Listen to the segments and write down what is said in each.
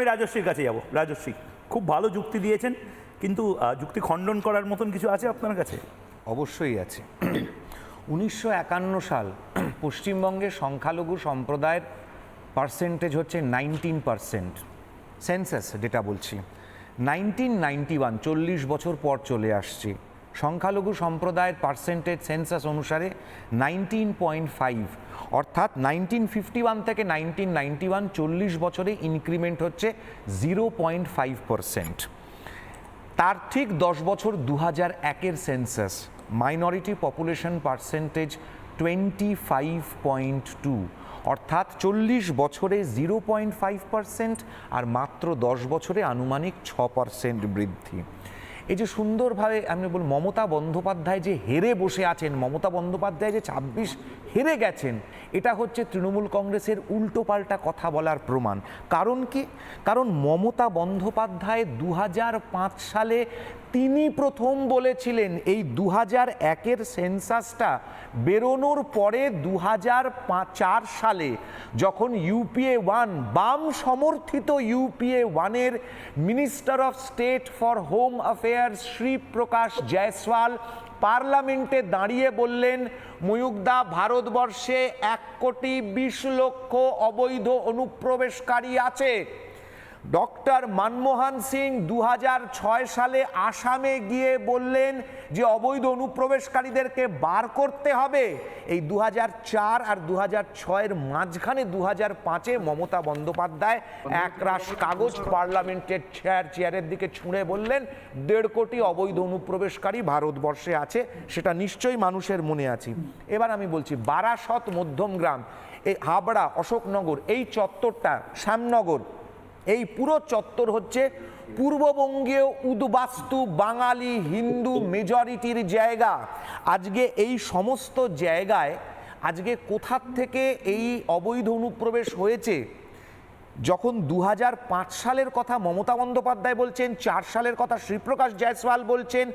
আমি রাজস্বীর কাছে যাব রাজস্বী খুব ভালো যুক্তি দিয়েছেন, কিন্তু যুক্তি খণ্ডন করার মতন কিছু আছে আপনার কাছে? অবশ্যই আছে। উনিশশো একান্ন সাল পশ্চিমবঙ্গে সংখ্যালঘু সম্প্রদায়ের পার্সেন্টেজ হচ্ছে নাইনটিন পার্সেন্ট সেন্সাস যেটা বলছি। নাইনটিন নাইনটি ওয়ান চল্লিশ বছর পর চলে আসছি। সংখ্যালঘু সম্প্রদায়ের পার্সেন্টেজ সেন্সাস অনুসারে নাইনটিন পয়েন্ট ফাইভ অর্থাৎ নাইনটিন ফিফটি ওয়ান থেকে নাইনটিন নাইনটি ওয়ান চল্লিশ বছরে ইনক্রিমেন্ট হচ্ছে জিরো পয়েন্ট ফাইভ পার্সেন্ট তার ঠিক দশ বছর দু হাজার একের census minority population percentage twenty five point two অর্থাৎ চল্লিশ বছরে জিরো পয়েন্ট ফাইভ পার্সেন্ট আর মাত্র দশ বছরে আনুমানিক ছ পার্সেন্ট বৃদ্ধি। এই যে সুন্দরভাবে আমি বল মমতা বন্দ্যোপাধ্যায় যে হেরে বসে আছেন, মমতা বন্দ্যোপাধ্যায় যে ছাব্বিশ হেরে গেছেন, এটা হচ্ছে তৃণমূল কংগ্রেসের উল্টোপাল্টা কথা বলার প্রমাণ। কারণ কি? কারণ মমতা বন্দ্যোপাধ্যায় দু হাজার পাঁচ সালে তিনি প্রথম বলেছিলেন, এই দু হাজার একের সেন্সাসটা বেরোনোর পরে দু চার সালে যখন ইউপিএ ওয়ান, বাম সমর্থিত ইউপিএ ওয়ানের minister of state for home affairs Shri Prakash Jaiswal পার্লামেন্টে দাঁড়িয়ে বললেন ময়ুকদা ভারতবর্ষে এক কোটি বিশ লক্ষ অবৈধ অনুপ্রবেশকারী আছে। ডক্টর মনমোহন সিং দু হাজার ছয় সালে আসামে গিয়ে বললেন যে অবৈধ অনুপ্রবেশকারীদেরকে বার করতে হবে। এই দু হাজার চার আর দু হাজার ছয়ের মাঝখানে দু হাজার পাঁচে মমতা বন্দ্যোপাধ্যায় একরাশ কাগজ পার্লামেন্টের চেয়ার চেয়ারের দিকে ছুঁড়ে বললেন, দেড় কোটি অবৈধ অনুপ্রবেশকারী ভারতবর্ষে আছে, সেটা নিশ্চয়ই মানুষের মনে আছে। এবার আমি বলছি, বারাসত মধ্যমগ্রাম এই হাবড়া, অশোকনগর, এই চত্বরটা, শ্যামনগর এই পুরো চত্বর হচ্ছে পূর্ববঙ্গীয় উদ্বাস্তু বাঙালি হিন্দু মেজরিটির জায়গা। আজকে এই সমস্ত জায়গায়, আজকে কোথার থেকে এই অবৈধ অনুপ্রবেশ হয়েছে? যখন দু হাজার পাঁচ সালের কথা মমতা বন্দ্যোপাধ্যায় বলছেন চার সালের কথা শ্রীপ্রকাশ জয়সওয়াল বলছেন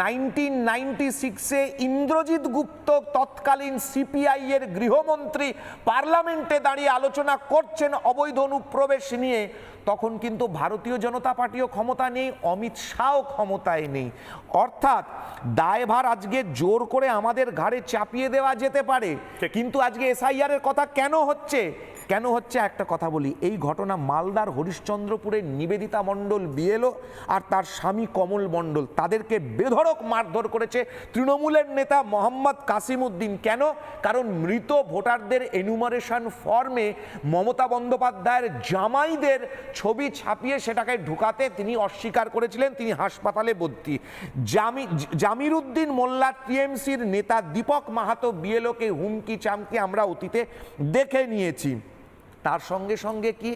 নাইনটিন নাইনটি সিক্সে ইন্দ্রজিৎ গুপ্ত তৎকালীন সিপিআই এর গৃহমন্ত্রী পার্লামেন্টে দাঁড়িয়ে আলোচনা করছেন অবৈধ অনুপ্রবেশ নিয়ে তখন কিন্তু ভারতীয় জনতা পার্টিও ক্ষমতা নেই অমিত শাহও ক্ষমতায় নেই। অর্থাৎ দায়ভার আজকে জোর করে আমাদের ঘাড়ে চাপিয়ে দেওয়া যেতে পারে কিন্তু আজকে এসআইআর এর কথা কেন হচ্ছে? কেন হচ্ছে? একটা কথা বলি। এই ঘটনা মালদার হরিশ্চন্দ্রপুরের নিবেদিতা মণ্ডল বিএলও আর তার স্বামী কমল মণ্ডল। তাদেরকে বেধড়ক মারধর করেছে তৃণমূলের নেতা মোহাম্মদ কাসিম উদ্দিন কেন? কারণ মৃত ভোটারদের এনুমারেশন ফর্মে মমতা বন্দ্যোপাধ্যায়ের জামাইদের ছবি ছাপিয়ে সেটাকে ঢুকাতে তিনি অস্বীকার করেছিলেন। তিনি হাসপাতালে ভর্তি। জামি জামির উদ্দিন মোল্লা টিএমসির নেতা দীপক মাহাতো বিএলওকে হুমকি চামকি আমরা অতীতে দেখে নিয়েছি। তার সঙ্গে সঙ্গে কি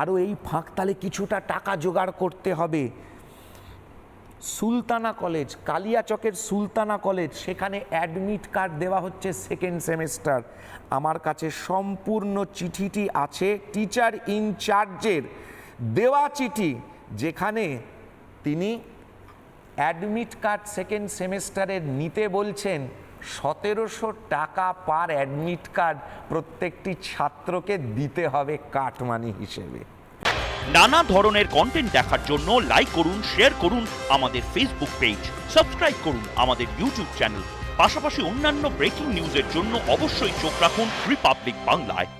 আরও এই ফাঁক ফাঁকতালে কিছুটা টাকা জোগাড় করতে হবে। সুলতানা কলেজ, কালিয়াচকের সুলতানা কলেজ, সেখানে অ্যাডমিট কার্ড দেওয়া হচ্ছে সেকেন্ড সেমেস্টার আমার কাছে সম্পূর্ণ চিঠিটি আছে টিচার ইনচার্জের দেওয়া চিঠি যেখানে তিনি অ্যাডমিট কার্ড সেকেন্ড সেমেস্টারের নিতে বলছেন। সতেরোশো টাকা পার অ্যাডমিট কার্ড প্রত্যেকটি ছাত্রকে দিতে হবে কাটমানি হিসেবে। নানা ধরনের কন্টেন্ট দেখার জন্য লাইক করুন শেয়ার করুন আমাদের ফেসবুক পেজ সাবস্ক্রাইব করুন আমাদের ইউটিউব চ্যানেল পাশাপাশি অন্যান্য ব্রেকিং নিউজের জন্য অবশ্যই চোখ রাখুন রিপাবলিক বাংলায়